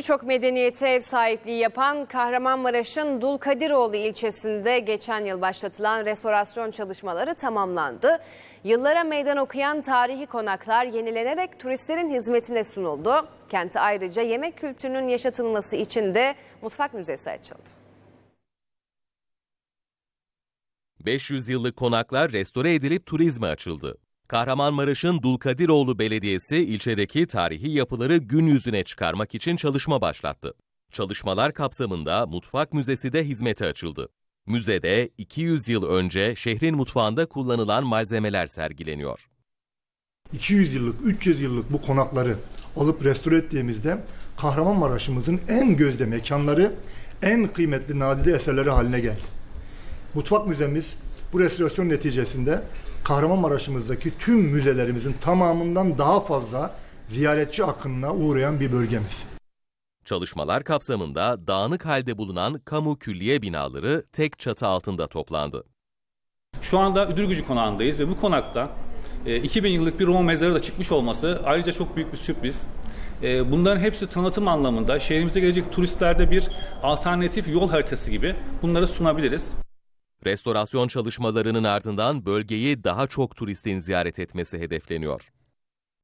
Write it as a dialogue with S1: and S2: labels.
S1: Birçok medeniyete ev sahipliği yapan Kahramanmaraş'ın Dulkadiroğlu ilçesinde geçen yıl başlatılan restorasyon çalışmaları tamamlandı. Yıllara meydan okuyan tarihi konaklar yenilenerek turistlerin hizmetine sunuldu. Kente ayrıca yemek kültürünün yaşatılması için de mutfak müzesi açıldı.
S2: 500 yıllık konaklar restore edilip turizme açıldı. Kahramanmaraş'ın Dulkadiroğlu Belediyesi ilçedeki tarihi yapıları gün yüzüne çıkarmak için çalışma başlattı. Çalışmalar kapsamında mutfak müzesi de hizmete açıldı. Müzede 200 yıl önce şehrin mutfağında kullanılan malzemeler sergileniyor.
S3: 200 yıllık, 300 yıllık bu konakları alıp restore ettiğimizde Kahramanmaraş'ımızın en gözde mekanları, en kıymetli nadide eserleri haline geldi. Mutfak müzemiz bu restorasyon neticesinde Kahramanmaraş'ımızdaki tüm müzelerimizin tamamından daha fazla ziyaretçi akınına uğrayan bir bölgemiz.
S2: Çalışmalar kapsamında dağınık halde bulunan kamu külliye binaları tek çatı altında toplandı.
S4: Şu anda Üdürgücü konağındayız ve bu konakta e, 2000 yıllık bir Roma mezarı da çıkmış olması ayrıca çok büyük bir sürpriz. E, Bunların hepsi tanıtım anlamında şehrimize gelecek turistlerde bir alternatif yol haritası gibi bunları sunabiliriz.
S2: Restorasyon çalışmalarının ardından bölgeyi daha çok turistin ziyaret etmesi hedefleniyor.